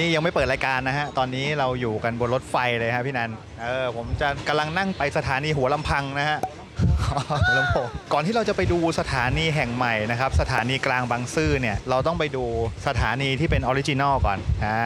นี่ยังไม่เปิดรายการนะฮะ ตอนนี้เราอยู่กันบนรถไฟเลยฮะพี่นัน เออผมจะกำลังนั่งไปสถานีหัวลำพังนะฮะ หัวลำโพงก่อนที่เราจะไปดูสถานีแห่งใหม่นะครับ สถานีกลางบางซื่อเนี่ย เราต้องไปดูสถานีที่เป็นออริจินอลก่อน อ่า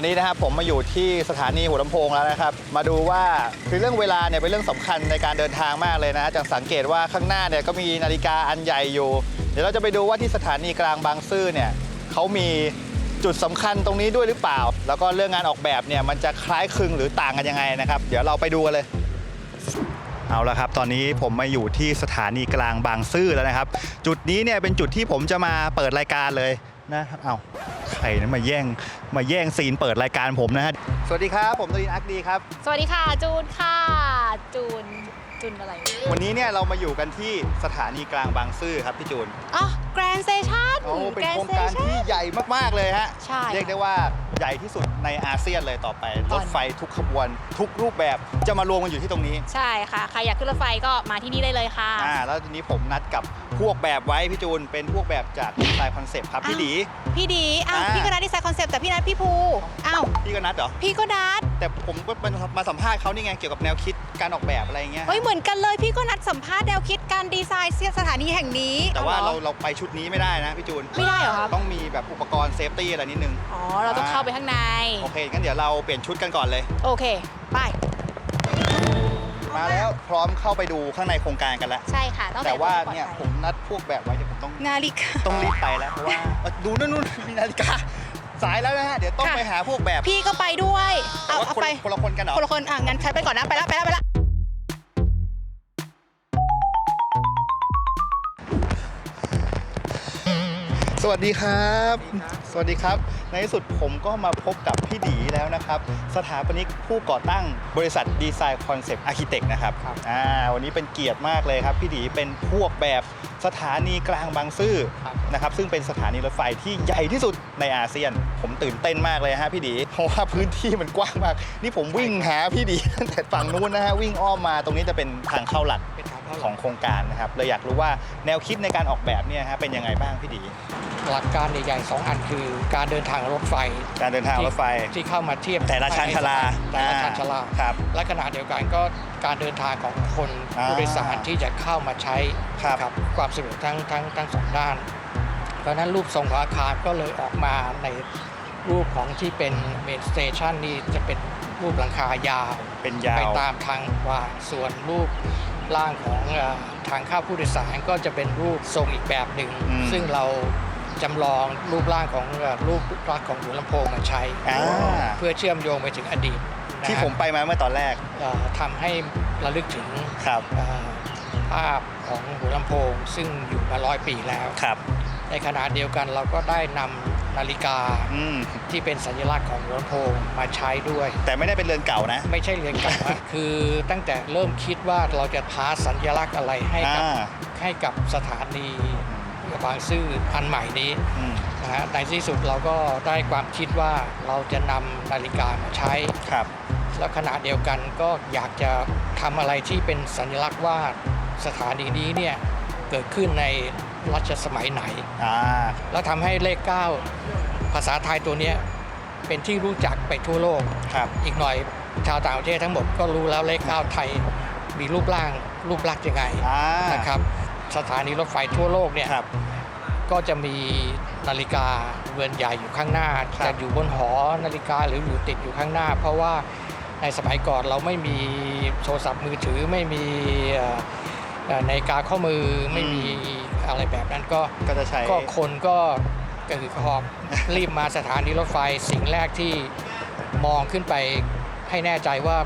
อนนี้นะครับผมมาอยู่ที่สถานีหัวลำโพงแล้วนะครับ มาดูว่าคือเรื่องเวลาเนี่ยเป็นเรื่องสำคัญในการเดินทางมากเลยนะฮะจะสังเกตว่าข้างหน้าเนี่ยก็มีนาฬิกาอันใหญ่อยู่ เดี๋ยวเราจะไปดูว่าที่สถานีกลางบางซื่อเนี่ยเขามีจุดสำคัญตรงนี้ด้วยหรือเปล่า แล้วก็เรื่องงานออกแบบเนี่ยมันจะคล้ายคลึงหรือต่างกันยังไงนะครับ เดี๋ยวเราไปดูกันเลย เอาละครับ ตอนนี้ผมมาอยู่ที่สถานีกลางบางซื่อแล้วนะครับ จุดนี้เนี่ยเป็นจุดที่ผมจะมาเปิดรายการเลย นะเอาใครนะมาแย่งมาแย่งซีนเปิดรายการผมนะฮะสวัสดีครับ ผมตรินอักดีครับ สวัสดีค่ะจูนค่ะ จูน จูนอะไรวันนี้เนี่ยเรามาอยู่กันที่สถานีกลางบางซื่อครับพี่จูนอ๋อแกรนด์สเตชันโอ้เป็นโครงการที่ใหญ่มากๆเลยฮะใช่เรียกได้ว่าใหญ่ที่สุดในอาเซียนเลยต่อไปตรอนถไฟทุกขบวน ทุกรูปแบบจะมารวมกันอยู่ที่ตรงนี้ ใช่ค่ะ ใครอยากขึ้นรถไฟก็มาที่นี่ได้เลยค่ะอ่าแล้วทีนี้ผมนัดกับพวกแบบไว้พี่จูนเป็นพวกแบบจากดีไซน์คอนเซปต์ครับพี่อ้าวดี พี่ดีอ้าวอ่าพี่ก็นัดดีไซน์คอนเซปต์แต่พี่นัดพี่ภูอ้าวพี่ก็นัดเหรอพี่ก็นัดแต่ผมก็มาสัมภาษณ์เขานี่ไงเกี่ยวกับแนวคิดการออกแบบอะไรอย่างเงี้ยเฮ้ยเหมือนกันเลยพี่ก็นัดสัมภาษณ์แนวคิดการดีไซน์สถานีแห่งนี้แต่ว่าอเราหอเราไปชุดนี้ไม่ได้นะพี่จูนไม่ได้เหรอครับต้องมีแบบอุปกรณ์เซฟตี้อะไรนิดนึงอ๋อเราต้องเข้าไปข้างในโอเคงั้นเดี๋ยวเราเปลี่ยนชุดกันก่อนเลย โอเคไปมาแล้วพร้อมเข้าไปดูข้างในโครงการกันแล้วใช่ค่ะต้องแต่ว่าใส่เนี่ยปลอดผภัมนัดพวกแบบไว้เดี๋ยวผมต้องนาฬิกาต้องรีบไปแล้วเพราะว่าเอ้ยดูนู่นนู่นมีนาฬิกาสายแล้วนะฮะเดี๋ยวต้องค่ะไปหาพวกแบบ พี่ก็ไปด้วยแต่เอาว่าเอาคนไปคนละคนกันเหรอคนละคนอะงั้นใครไปก่อนนะไปละไปละไปละ วัสดีครับ สวัสดีครับ ในที่สุดผมก็มาพบกับพี่ดีแล้วนะครับ สถาปนิกผู้ก่อตั้งบริษัทดีไซน์คอนเซปต์อาร์เคเต็กนะครับอ่าวันนี้เป็นเกียรติมากเลยครับ พี่ดีเป็นพวกแบบสถานีกลางบางซื่อนะครับซึ่งเป็นสถานีรถไฟที่ใหญ่ที่สุดในอาเซียน ผมตื่นเต้นมากเลยฮะพี่ดี เพราะว่าพื้นที่มันกว้างมาก นี่ผมวิ่งหาพี่ดีตั้งแต่ฝั่งนู้นนะฮะวิ่งอ้อมมาตรงนี้จะเป็นทางเข้าหลัก เป็นทางเข้าของโครงการนะครับเลยอยากรู้ว่าแนวคิดในการออกแบบเนี่ยฮะเป็นยังไงบ้างพี่ดี หลักการใหญ่ๆสองอันคือการเดินทางรถไฟ การเดินทางรถไฟ ที่เข้ามาเทียบแต่ละชานชาลาแต่ละชานชาลาครับและขณะเดียวกันก็การเดินทางของคนอ่าผู้โดยสารที่จะเข้ามาใช้ครับความสะดวกทั้งทั้งทั้งสองด้าน เพราะฉะนั้นรูปทรงของอาคารก็เลยออกมาในรูปของที่เป็นเมนสเตชันนี่จะเป็นรูปหลังคายาวเป็นยาไปวตามทางวางส่วนรูปร่างของเอ่อทางเข้าผู้โดยสารก็จะเป็นรูปทรงอีกแบบหนึ่งอืมซึ่งเรา จำลองรูปร่างของเอ่อรูปลักษณ์ของหัวลำโพงมาใช้ อ่า เพื่อเชื่อมโยงไปถึงอดีตนะฮะที่ผมไปมาเมื่อตอนแรกเอ่อทำให้ระลึกถึงครับเอ่อภาพของหัวลำโพง ซึ่งอยู่มาร้อยปีแล้ว ครับ ในขณะเดียวกันเราก็ได้นำนาฬิกาอืมที่เป็นสัญลักษณ์ของหัวลำโพงมาใช้ด้วย แต่ไม่ได้เป็นเรือนเก่านะ ไม่ใช่เรียนเก่าอะคือตั้งแต่เริ่มคิดว่าเราจะพาสัญลักษณ์อะไรให้กับอ่า ให้กับสถานี บางซื่ออันใหม่นี้อืมนะฮะในที่สุดเราก็ได้ความคิดว่าเราจะนำนาฬิกามาใช้ครับ แล้วขณะเดียวกันก็อยากจะทำอะไรที่เป็นสัญลักษณ์ว่าสถานีนี้เนี่ยเกิดขึ้นในรัชสมัยไหนอ่าแล้วทำให้เลข 9 ภาษาไทยตัวเนี้ยเป็นที่รู้จักไปทั่วโลกครับ อีกหน่อยชาวต่างประเทศทั้งหมดก็รู้แล้วเลข 9 ไทยมีรูปร่างรูปลักษณ์ยังไงอ่านะครับ สถานีรถไฟทั่วโลกเนี่ยครับ ก็จะมีนาฬิกาเรือนใหญ่อยู่ข้างหน้าครับ จะอยู่บนหอนาฬิกาหรืออยู่ติดอยู่ข้างหน้า เพราะว่าในสมัยก่อนเราไม่มีโทรศัพท์มือถือไม่มีเอ่อเอ่อนาฬิกาข้อมือไม่มีอะไรแบบนั้นก็ ก็จะใช้ ก็คนก็กระหือหอบรีบมาสถานีรถไฟสิ่งแรกที่มองขึ้นไปให้แน่ใจว่า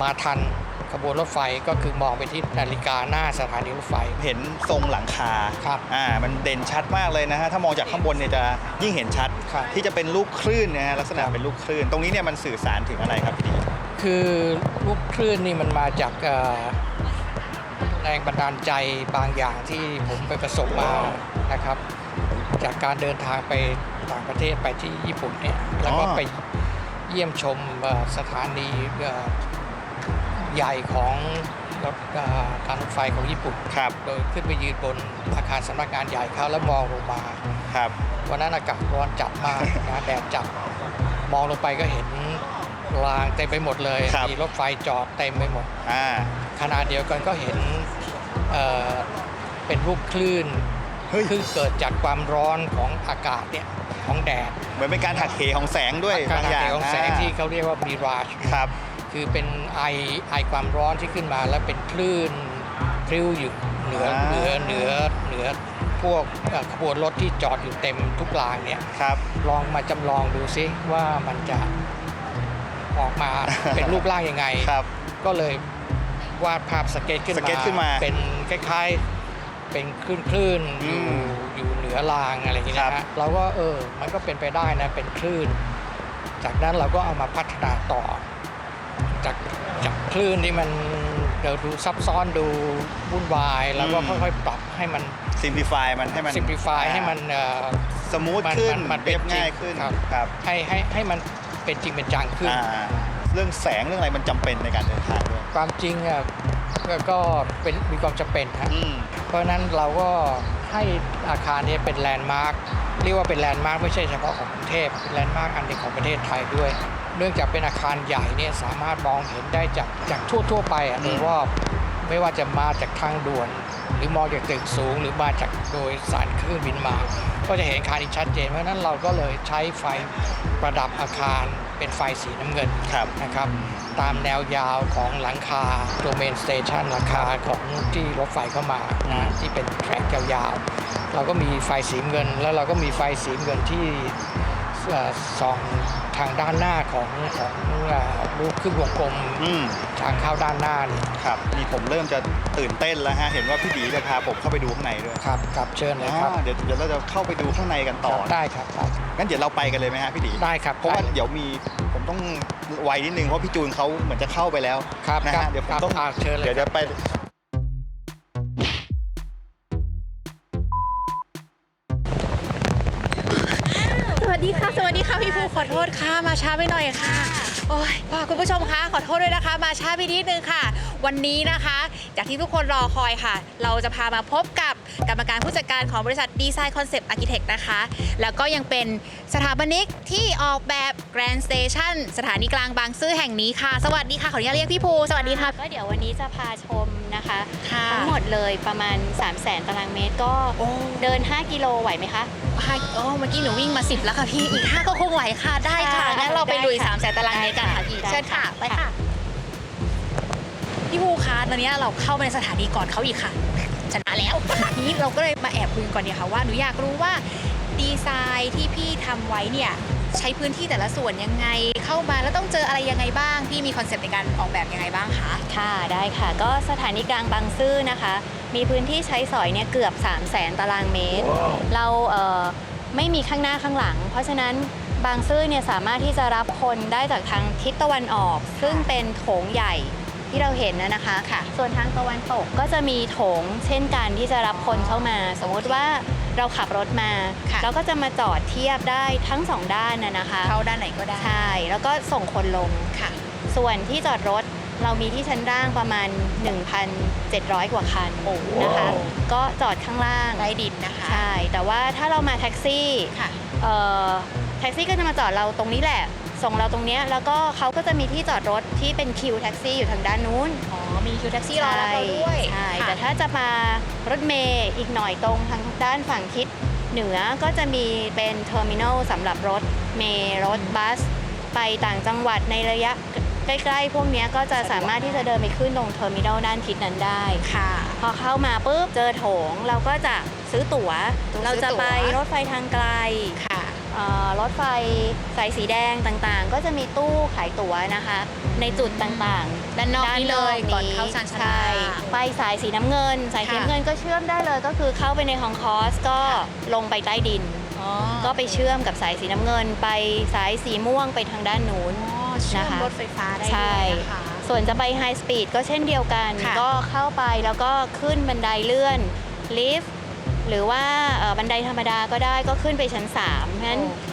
มาทัน ขบวนรถไฟก็คือมองไปที่นาฬิกาหน้าสถานีรถไฟ เห็นทรงหลังคาครับอ่ามันเด่นชัดมากเลยนะฮะถ้ามองจากข้างบนเนี่ยจะยิ่งเห็นชัด ครับที่จะเป็นลูกคลื่นนะฮะลักษณะครับเป็นลูกคลื่น ตรงนี้เนี่ยมันสื่อสารถึงอะไรครับพี่ดีคือลูกคลื่นนี่มันมาจากเอ่อแรงบันดาลใจบางอย่างที่ผมไปประสบมานะครับ จากการเดินทางไปต่างประเทศไปที่ญี่ปุ่นเนี่ยแล้วก็ไปเยี่ยมชมเอ่อสถานีเอ่อ ใหญ่ของรถเอ่อการรถไฟของญี่ปุ่นครับ โดยขึ้นไปยืนบนอาคารสำนักงานใหญ่เขาแล้วมองลงมาครับ วันนั้นอากาศร้อนจัดมากนะแดดจัด มองลงไปก็เห็นรางเต็มไปหมดเลยครับ มีรถไฟจอดเต็มไปหมด อ่า ขณะเดียวกันก็เห็นเอ่อเป็นรูปคลื่นเฮ้ยคือเกิดจากความร้อนของอากาศเนี่ยของแดดเหมือนเป็นการหักเหของแสงด้วยการบางหัอกย่างเหของแสงอ่าที่เขาเรียกว่ามีราช ครับ คือเป็นไอไอความร้อนที่ขึ้นมาแล้วเป็นคลื่นคลิ้วอยู่เหนืออ่าเหนือเหนือเหนือพวกเอ่อขบวนรถที่จอดอยู่เต็มทุกรางเนี่ยครับลองมาจำลองดูซิว่ามันจะออกมาเป็นรูปร่างยังไงครับก็เลยวาดภาพสเก็ตขึ้นสมาเก็ตขึ้นมา เป็นคล้ายๆ เป็นคลื่นคลื่นๆอือยู่มอยู่เหนือรางอะไรอย่างเงี้ยครันะบฮะเราก็เออ มันก็เป็นไปได้นะ เป็นคลื่น จากนั้นเราก็เอามาพัฒนาต่อ จากจากคลื่นที่มันเดี๋ยวดูซับซ้อนดูวุ่นวาย แล้วก็ค่อยๆปรับให้มันซิมพลิฟายมันให้มันซิมพลิฟายให้มันเอ่อสมูทมันขึ้นมันมันเป็เรีนยบง่ายขึ้นจริงครับครับให้ให้ให้มันเป็นจริงเป็นจังขึ้นอ่าเรื่องแสงเรื่องอะไรมันจำเป็นในการเดินทางด้วยความจริงอะก็ก็เป็นมีความจำเป็นฮะอืมเพราะฉะนั้นเราก็ให้อาคารนี้เป็นแลนด์มาร์คเรียกว่าเป็นแลนด์มาร์คไม่ใช่เฉพาะของกรุงเทพเป็นแลนด์มาร์คอันหนึ่งของประเทศไทยด้วย เนื่องจากเป็นอาคารใหญ่เนี่ยสามารถมองเห็นได้จากจากทั่วทั่วๆไปอะอืมโดยรอบไม่ว่าจะมาจากทางด่วน หรือมองจากตึกสูง หรือมาจากโดยสารเครื่องบินมา ก็จะเห็นอาคารที่ชัดเจนเพราะฉะนั้นเราก็เลยใช้ไฟประดับอาคารเป็นไฟสีน้ำเงินครับนะครับ ตามแนวยาวของหลังคาโดเมนสเตชันหลังคาของที่รถไฟเข้ามานะที่เป็นแทร็กยาวๆเราก็มีไฟสีเงิน แล้วเราก็มีไฟสีเงินที่เอ่อ ส่องทางด้านหน้าของของเอ่อรูปขึ้นวงกลมอืมทางเข้าด้านหน้านี่ครับนี่ผมเริ่มจะตื่นเต้นแล้วฮะเห็นว่าพี่ดีจะพาผมเข้าไปดูข้างในด้วยครับครับเชิญเลยครับอ่าเดี๋ยวเดี๋ยวเราจะเข้าไปดูข้างในกันต่อได้ครับได้งั้นเดี๋ยวเราไปกันเลยไหมฮะพี่ดีได้ครับเพราะว่าได้เดี๋ยวมีผมต้องไวนิดนึงเพราะพี่จูนเขาเหมือนจะเข้าไปแล้วครับนะครัฮะบเดี๋ยวผมครับต้องอ่าเชิญเลย เดี๋ยวจะไป พี่ภูขอโทษค่ะมาช้าไปหน่อยค่ะ โอ้ยพ่อคุณผู้ชมคะขอโทษด้วยนะคะ มาช้าไปนิดนึงค่ะ วันนี้นะคะ จากที่ทุกคนรอคอยค่ะ เราจะพามาพบกับ กรรมการผู้จัดการของบริษัทดีไซน์คอนเซปต์อาร์เคเต็กนะคะ แล้วก็ยังเป็นสถาปนิกที่ออกแบบ Grand Station สถานีกลางบางซื่อแห่งนี้ค่ะ สวัสดีค่ะ ขออนุญาตเรียกพี่ภูสวัสดีค่ะ ก็เดี๋ยววันนี้จะพาชมนะคะค่ะทั้งหมดเลยประมาณ 3 0 0แสนตารางเมตรก็โอ้เดิน 5 กิโลไหวไหมคะห้าโอ้เมื่อกี้หนูวิ่งมา 10 แล้วค่ะพี่อีก5ก็คงไหวค่ะได้ค่ะค่ะงั้นเราไปลุยได้ค่ะ3แสนตารางเมตรกันค่ะพี่ได้เชิญค่ะค่ะไปค่ะพี่ภูคะตอนนี้เราเข้ามาในสถานีก่อนเขาอีกค่ะ ชนะแล้วทีนี้เราก็เลยมาแอบคุยกันก่อนเนี่ยค่ะว่าหนูอยากรู้ว่าดีไซน์ที่พี่ทำไว้เนี่ยใช้พื้นที่แต่ละส่วนยังไงเข้ามาแล้วต้องเจออะไรยังไงบ้าง พี่มีคอนเซปต์ในการออกแบบยังไงบ้างคะค่ะได้ค่ะ ก็สถานีกลางบางซื่อนะคะ มีพื้นที่ใช้สอยเนี่ยเกือบ 3 0 0แสนตารางเมตรเราเอ่อไม่มีข้างหน้าข้างหลัง เพราะฉะนั้นบางซื่อเนี่ยสามารถที่จะรับคนได้จากทางทิศตะวันออก ซึ่งเป็นโถงใหญ่ ที่เราเห็นนะนะคะค่ะ ส่วนทางตะวันตกก็จะมีโถง เช่นกันที่จะรับคนเข้ามา สมมุติว่าเราขับรถมา ค่ะ เราก็จะมาจอดเทียบได้ทั้งสองด้านนะนะคะเข้าด้านไหนก็ได้ใช่แล้วก็ส่งคนลง ค่ะ ส่วนที่จอดรถเรามีที่ชั้นล่างประมาณ 1,700 กว่าคันโอ้นะคะ ก็จอดข้างล่าง ใต้ดินนะคะ ใช่ แต่ว่าถ้าเรามาแท็กซี่ค่ะ เอ่อแท็กซี่ก็จะมาจอดเราตรงนี้แหละ ส่งเราตรงเนี้ยแล้วก็เขาก็จะมีที่จอดรถที่เป็นคิวแท็กซี่อยู่ทางด้านนู้นอ๋อมีคิวแท็กซี่รอรับเราด้วยใช่ค่ะแต่ถ้าจะมารถเมย์อีกหน่อยตรงทางด้านฝั่งทิศเหนือก็จะมีเป็นเทอร์มินอลสำหรับรถเมย์รถบัส ไปต่างจังหวัดในระยะใกล้ๆ พวกเนี้ยก็จะสามารถที่จะเดินไปขึ้นตรงเทอร์มินอลด้านทิศนั้นได้ ค่ะ พอเข้ามาปุ๊บเจอโถงเราก็จะซื้อตั๋วซื้อเราจะไปตั๋วรถไฟทางไกลค่ะเอ่อ รถไฟสายสีแดงต่างๆ ก็จะมีตู้ขายตั๋วนะคะ ในจุดต่างๆ ด้านนอกนี้เลยก่อนเข้าชานชาลา ใช่ไปสายสีน้ำเงิน สายสีค่ะ น้ำเงินก็เชื่อมได้เลย ก็คือเข้าไปในฮองคอสก็ลงไปใต้ดิน อ๋อก็ไปเชื่อมกับสายสีน้ำเงิน ไปสายสีม่วงไปทางด้านนู้น อ๋อเชื่อมนะคะ รถไฟฟ้าได้ใช่ ด้วยนะคะ ส่วนจะไปไฮสปีดก็เช่นเดียวกัน ค่ะก็เข้าไปแล้วก็ขึ้นบันไดเลื่อนลิฟต์ หรือว่าเอ่อบันไดธรรมดาก็ได้ก็ขึ้นไปชั้น3เพราะฉะนั้นโอเค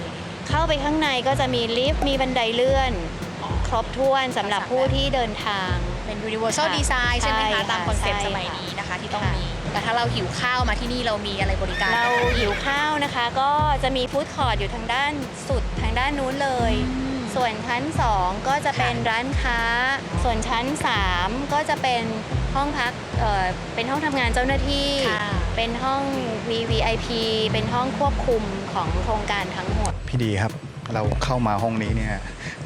เข้าไปข้างในก็จะมีลิฟต์มีบันไดเลื่อน ครบถ้วนสำหรับผู้ที่เดินทาง เป็น universal ค่ะ design ใช่ไหมใช่คะค่ะตามคอนเซ็ปต์ใช่สมัยค่ะนี้นะคะ ที่ต้องค่ะมีแต่ถ้าเราหิวข้าวมาที่นี่เรามีอะไรบริการเราหิวข้าวนะคะ ก็จะมีฟู้ดคอร์ทอยู่ทางด้านสุดทางด้านนู้นเลย ส่วนชั้น 2 ก็จะเป็นร้านค้า ส่วนชั้น 3 ก็จะเป็นห้องพักเอ่อเป็นห้องทำงานเจ้าหน้าที่ค่ะเป็นห้อง VVIP เป็นห้องควบคุมของโครงการทั้งหมด พี่ดีครับเราเข้ามาห้องนี้เนี่ย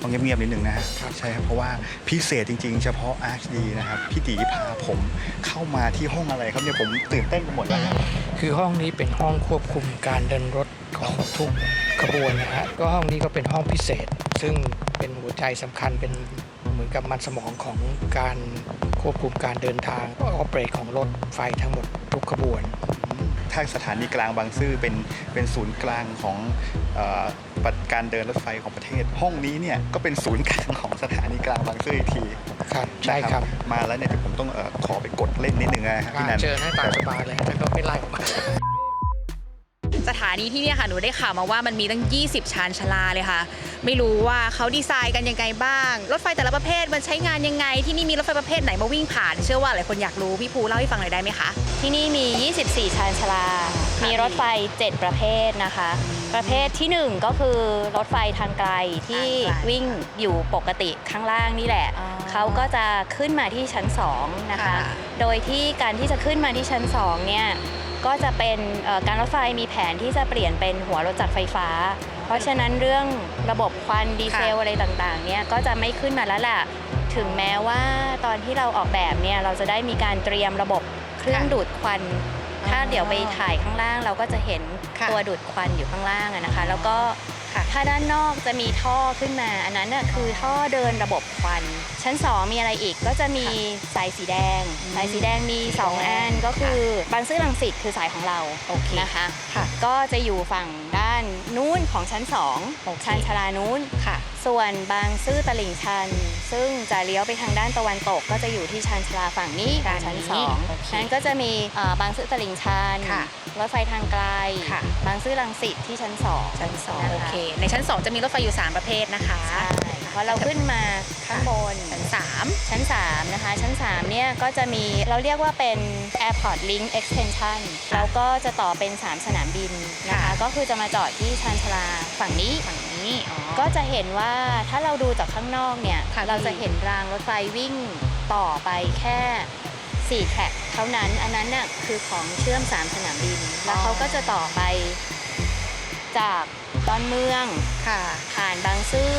ต้องเงียบๆนิดนึงนะฮะใช่ครับเพราะว่าพิเศษจริง ๆ เฉพาะ RHD นะครับพี่ดีพาผมเข้ามาที่ห้องอะไรครับเนี่ยผมตื่นเต้นไปหมดแล้วครับคือห้องนี้เป็นห้องควบคุมการเดินรถของทุกขบวนนะฮะก็ห้องนี้ก็เป็นห้องพิเศษ ซึ่งเป็นหัวใจสำคัญเป็นเหมือนกับมันสมองของการควบคุมการเดินทางออเปเรตของรถไฟทั้งหมดทุกขบวนถ้าสถานีกลางบางซื่อเป็นเป็นศูนย์กลางของเอ่อปฏิการเดินรถไฟของประเทศ ห้องนี้เนี่ยก็เป็นศูนย์กลางของสถานีกลางบางซื่ออีกทีครับใช่ครับนะมาแล้วเนี่ยเดี๋ยวผมต้องเอ่อขอไปกดเล่นนิดนึงนะครับพี่นันเชิญให้ตามสบายเลยแล้วก็ไม่ไล่ออกมาสถานีที่เนี่ยค่ะหนูได้ข่าวมาว่ามันมีตั้ง 20 ชานชาลาเลยค่ะ ไม่รู้ว่าเขาดีไซน์กันยังไงบ้าง รถไฟแต่ละประเภทมันใช้งานยังไง ที่นี่มีรถไฟประเภทไหนมาวิ่งผ่าน เชื่อว่าหลายคนอยากรู้พี่ภูเล่าให้ฟังหน่อยได้ไหมคะที่นี่มี 24 ชานชาลา มีรถไฟ 7 ประเภทนะคะ ประเภทที่ 1 ก็คือรถไฟทางไกลที่ทางไกลวิ่งอยู่ปกติข้างล่างนี่แหละอ๋อเขาก็จะขึ้นมาที่ชั้น 2 นะคะค่ะโดยที่การที่จะขึ้นมาที่ชั้น 2 เนี่ย ก็จะเป็นเอ่อการรถไฟมีแผนที่จะเปลี่ยนเป็นหัวรถจักรไฟฟ้า เพราะฉะนั้นเรื่องระบบควันดีเซลอะไรต่างๆเนี่ยก็จะไม่ขึ้นมาแล้วล่ะ ถึงแม้ว่าตอนที่เราออกแบบเนี่ยเราจะได้มีการเตรียมระบบเครื่องดูดควัน ถ้าเดี๋ยวไปถ่ายข้างล่างเราก็จะเห็นค่ะตัวดูดควันอยู่ข้างล่างอะนะคะ แล้วก็ ค่ะ ถ้าด้านนอกจะมีท่อขึ้นมา อันนั้นน่ะคือท่อเดินระบบควัน ชั้น 2 มีอะไรอีกก็จะมีสายสีแดงอืมสายสีแดงมี 2 อันก็คือบางซื่อลังสิตคือสายของเราโอเคนะคะค่ะก็จะอยู่ฝั่งด้านนู้นของชั้นโอเค2ชานชาลานู้นค่ะ ส่วนบางซื่อตลิ่งชัน ซึ่งจะเลี้ยวไปทางด้านตะวันตก ก็จะอยู่ที่ชานชาลาฝั่งนี้ของชั้นสองโอเคนั้นก็จะมีเอ่อบางซื่อตลิ่งชันค่ะรถไฟทางไกล ค่ะ บางซื่อลังสิตที่ชั้นสองชั้นสองนะคะโอเค ในชั้น 2 จะมีรถไฟอยู่ 3 ประเภทนะคะ ใช่ พอเราขึ้นมาข้างบนชั้นชั้น 3 นะคะ ชั้น 3 เนี่ยก็จะมีเราเรียกว่าเป็น Airport Link Extension แล้วก็จะต่อเป็น 3 สนามบินนะคะค่ะก็คือจะมาจอดที่ชานชาลาฝั่งนี้3ฝั่งนี้อ๋อก็จะเห็นว่าถ้าเราดูจากข้างนอกเนี่ยค่ะเราจะพี่เห็นรางรถไฟวิ่งต่อไปแค่4แทร็กเท่านั้น อันนั้นน่ะคือของเชื่อม 3 สนามบิน แล้วเขาก็จะต่อไปจากดอนเมืองค่ะผ่านบางซื่อ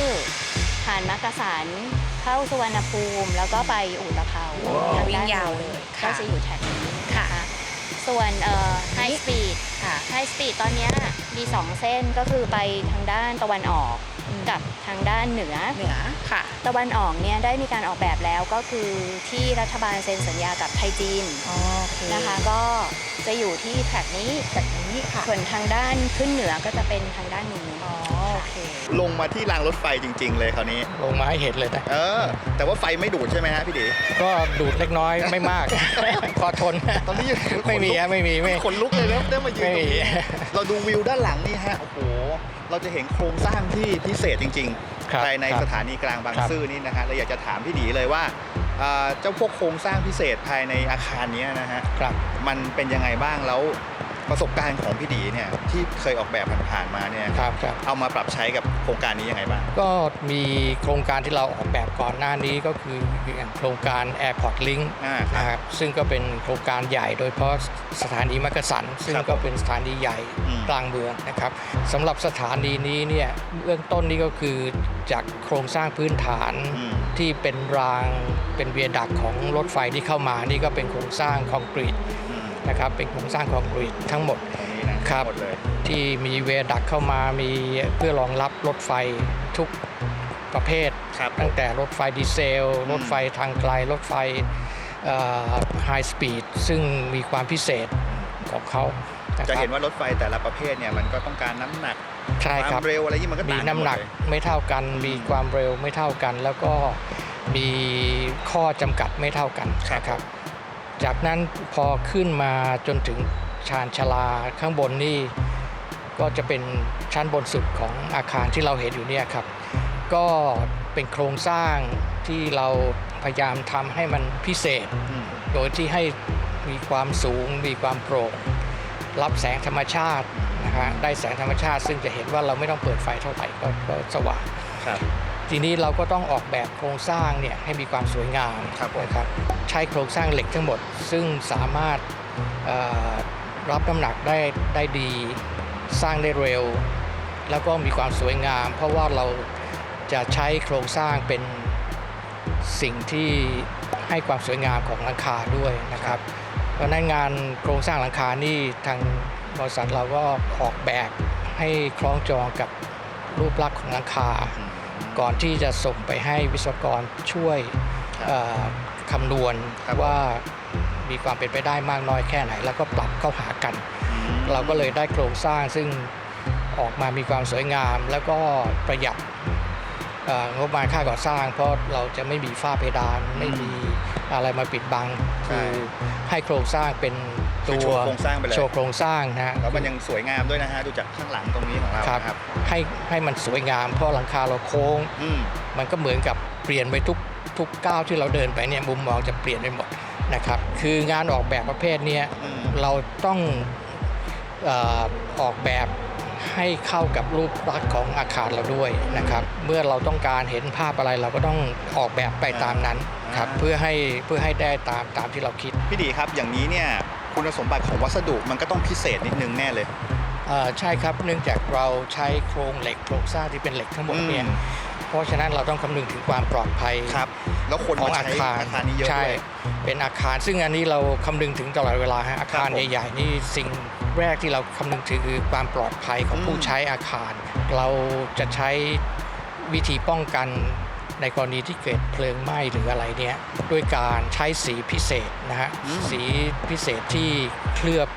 ผ่านมักกะสันเข้าสุวรรณภูมิ แล้วก็ไปอุตภเปาทางวิ่ด้างนยาวโน้นเลยก็ค่ะจะอยู่แถบนี้ค่ะ นะคะส่วนไฮสปีดค่ะไฮสปีดตอนเนี้ยมี2เส้นก็คือไปทางด้านตะวันออกอืมกับทางด้านเหนือ เหนือค่ะ ตะวันออกเนี่ยได้มีการออกแบบแล้วก็คือที่รัฐบาลเซ็นสัญญากับไทยจีนโอเคนะคะ ก็จะอยู่ที่แถบนี้ แบบนี้ค่ะ ส่วนทางด้านขึ้นเหนือก็จะเป็นทางด้านนู้น อ๋อ โอเค ลงมาที่รางรถไฟจริง ๆ เลยคราวนี้ ลงมาให้เห็นเลยนะ เออ แต่ว่าไฟไม่ดูดใช่ไหมฮะพี่ดีก็ดูดเล็กน้อยไม่มาก พอทนตอนนี้ไม่มีฮะไม่มีไม่ ขนลุกเลยนะได้มายืนตรงนี้ไม่มีเราดูวิวด้านหลังนี่ฮะ โอ้โห เราจะเห็นโครงสร้างที่พิเศษจริงครับๆภายในครับสถานีกลางบางครับซื่อนี่นะฮะเราอยากจะถามพี่ดีเลยว่าเอ่อเจ้าพวกโครงสร้างพิเศษภายในอาคารเนี้ยนะฮะ ครับ มันเป็นยังไงบ้างแล้ว ประสบการณ์ของพี่ดีเนี่ยที่เคยออกแบบผ่านๆมาเนี่ยครับครับเอามาปรับใช้กับโครงการนี้ยังไงบ้างก็มีโครงการที่เราออกแบบก่อนหน้านี้ก็คืออย่างโครงการ Airport Link อ่าครับนะครับซึ่งก็เป็นโครงการใหญ่โดยเฉพาะสถานีมักกะสัน ซึ่งครับก็เป็นสถานีใหญ่อืมกลางเมืองนะครับสำหรับสถานีนี้เนี่ยเบื้องต้นนี้ก็คือจากโครงสร้างพื้นฐานอืมที่เป็นรางเป็นเวียดักของรถไฟที่เข้ามานี่ก็เป็นโครงสร้างคอนกรีตอืม นะครับเป็นโครงสร้างคอนกรีตทั้งหมดตรงนี้นะครับหมดเลยที่มีเวียดักเข้ามามีเพื่อรองรับรถไฟทุกประเภทครับตั้งแต่รถไฟดีเซลอืมรถไฟทางไกล รถไฟไฮสปีดซึ่งมีความพิเศษของเขานะคจะรับเห็นว่ารถไฟแต่ละประเภทเนี่ยมันก็ต้องการน้ำหนักใช่ควาครับมเร็วอะไรที่มันก็มีต่างน้ำหนักมดเลยไม่เท่ากันอืมมีความเร็วไม่เท่ากัน แล้วก็มีข้อจำกัดไม่เท่ากันครับนะครับ จากนั้นพอขึ้นมาจนถึงชานชาลาข้างบนนี่ก็จะเป็นชั้นบนสุดของอาคารที่เราเห็นอยู่เนี่ยครับ ก็เป็นโครงสร้างที่เราพยายามทำให้มันพิเศษ โดยที่ให้มีความสูงมีความโปร่งรับแสงธรรมชาตินะฮะได้แสงธรรมชาติ ซึ่งจะเห็นว่าเราไม่ต้องเปิดไฟเท่าไหร่ก็สว่างครับ ทีนี้เราก็ต้องออกแบบโครงสร้างเนี่ยให้มีความสวยงามครับผมนะครับใช้โครงสร้างเหล็กทั้งหมด ซึ่งสามารถเอ่อรับน้ำหนักได้ได้ดี สร้างได้เร็ว แล้วก็มีความสวยงาม เพราะว่าเราจะใช้โครงสร้างเป็นสิ่งที่ให้ความสวยงามของหลังคาด้วยนะครับ เพราะฉะนั้นงานโครงสร้างหลังคานี่ทางบริษัทเราก็ออกแบบให้คล้องจองกับรูปลักษณ์ของหลังคาอืม ก่อนที่จะส่งไปให้วิศวกรช่วยครับเอ่อคำนวณครับว่ามีความเป็นไปได้มากน้อยแค่ไหน แล้วก็ปรับเข้าหากันอืมเราก็เลยได้โครงสร้างซึ่งออกมามีความสวยงาม แล้วก็ประหยัดเอ่องบประมาณค่าก่อสร้าง เพราะเราจะไม่มีฝ้าเพดานไม่มีอะไรมาปิดบังใช่คือให้โครงสร้างเป็นคื ตัอวโชว์โครงสร้างไปเลยโชว์โครงสร้างนะฮะแล้วมันยังสวยงามด้วยนะฮะดูจากข้างหลังตรงนี้ของเราครับนะครับให้ให้มันสวยงามเพราะหลังคาเราโค้งอืมมันก็เหมือนกับเปลี่ยนไปทุกทุกก้าวที่เราเดินไปเนี่ยมุมมองจะเปลี่ยนไปหมดนะครับ คืองานออกแบบประเภทเนี้ยอืมเราต้องเอ่อออกแบบให้เข้ากับรูปลักษณ์ของอาคารเราด้วยนะครับ เมื่อเราต้องการเห็นภาพอะไรเราก็ต้องออกแบบไปตามนั้นครับเพื่อให้เพื่อให้ได้ตามตามที่เราคิด พี่ดีครับอย่างนี้เนี่ย คุณสมบัติของวัสดุมันก็ต้องพิเศษนิดนึงแน่เลย เอ่อใช่ครับเนื่องจากเราใช้โครงเหล็กโครงสร้างที่เป็นเหล็กทั้งหมดเนี่ยอืม เพราะฉะนั้นเราต้องคำนึงถึงความปลอดภัยครับ แล้วคนของมาอาใช้คารอาคารนี้เยอะใช่ด้วย เป็นอาคาร ซึ่งอันนี้เราคำนึงถึงตลอดเวลาฮะอาคารผมใหญ่ๆนี่สิ่งแรกที่เราคำนึงถึงคือความปลอดภัยของอืม ผู้ใช้อาคาร เราจะใช้วิธีป้องกัน ในกรณีที่เกิดเพลิงไหม้หรืออะไรเนี่ยด้วยการใช้สีพิเศษนะฮะอืมสีพิเศษที่เคลือบ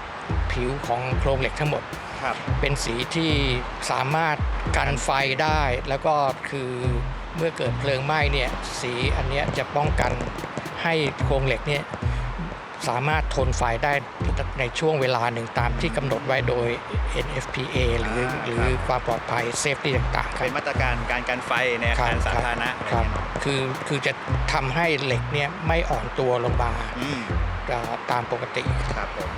ผิวของโครงเหล็กทั้งหมดครับเป็นสีที่สามารถกันไฟได้ แล้วก็คือเมื่อเกิดเพลิงไหม้เนี่ยสีอันเนี้ยจะป้องกันให้โครงเหล็กเนี่ย สามารถทนไฟได้ในช่วงเวลาหนึ่งตามที่กำหนดไว้โดย NFPA หรืออ่าหรือความปลอดภัยเซฟตี้ต่างๆครัเป็บ นมาตรการการกันไฟในอาคารสาธารณะครับคือคือจะทำให้เหล็กเนี่ยไม่อ่อนตัวลงมาอืมเอ่อตามปกติ ครับผม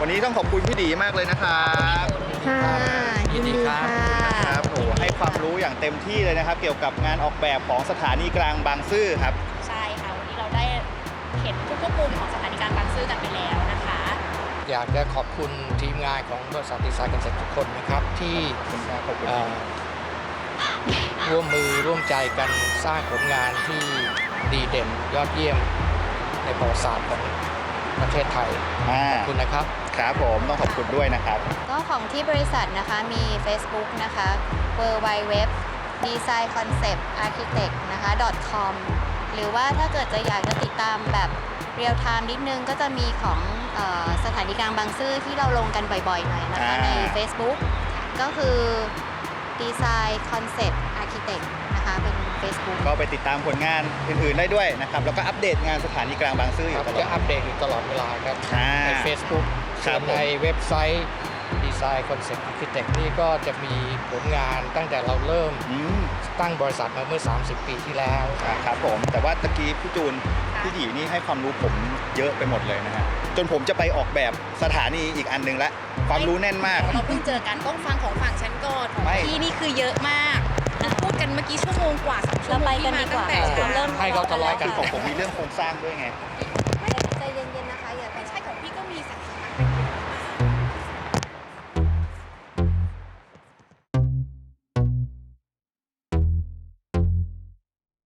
วันนี้ต้องขอบคุณพี่ดีมากเลยนะครับค่ะยินดีครับครับโอ้โหให้ความรู้อย่างเต็มที่เลยนะครับ เกี่ยวกับงานออกแบบของสถานีกลางบางซื่อครับ เห็นทุกๆมุมของสถานีกลางบางซื่อกันไปแล้วนะคะ อยากจะขอบคุณทีมงานของบริษัทดีไซน์กันเสร็จทุกคนนะครับ ที่ขอบคุณครับขอบคุณเอ่อร่วมมือร่วมใจกันสร้างผลงานที่ดีเด่นยอดเยี่ยมในประวัติศาสตร์ของประเทศไทย อ่าขอบคุณนะครับ ครับผมต้องขอบคุณด้วยนะครับ ก็ของที่บริษัทนะคะมี Facebook นะคะ w w w design concept architect นะคะ .com หรือว่าถ้าเกิดจะอยากจะติดตามแบบเรียลไทม์นิดนึงก็จะมีของเออสถานีกลางบางซื่อที่เราลงกันบ่อยๆหน่อยนะคะ อ่า ใน Facebook ก็คือ design concept architect นะคะ เป็น Facebook ก็ไปติดตามผลงานอื่นๆได้ด้วยนะครับ แล้วก็อัปเดตงานสถานีกลางบางซื่ออครัยู่บตลอจะด อัปเดตอยู่ตลอดเวลาครับ อ่าใน Facebook ครัส่บวนในเว็บไซต์ Design Concept Architect นี่ก็จะมีผลงานตั้งแต่เราเริ่มอืมตั้งบริษัทมาเมื่อ 30 ปีที่แล้ว อ่าครับผมแต่ว่าตะกี้พี่จูนพี่ดีนี่ให้ความรู้ผมเยอะไปหมดเลยนะฮะจนผมจะไปออกแบบสถานีอีกอันหนึงละความรู้แน่นมาก เราเพิ่งเจอกันต้องฟังของฝั่งฉันก่อนของไม่ พี่นี่คือเยอะมากคือพูดกันเมื่อกี้ชั่วโมงกว่าสองชั่วเราโมงไปที่กันมาดีกตั้ว่างแต่เช้า เริ่มให้เขาทะเลาะกันคือของผมมีเรื่องโครงสร้างด้วยไงไม่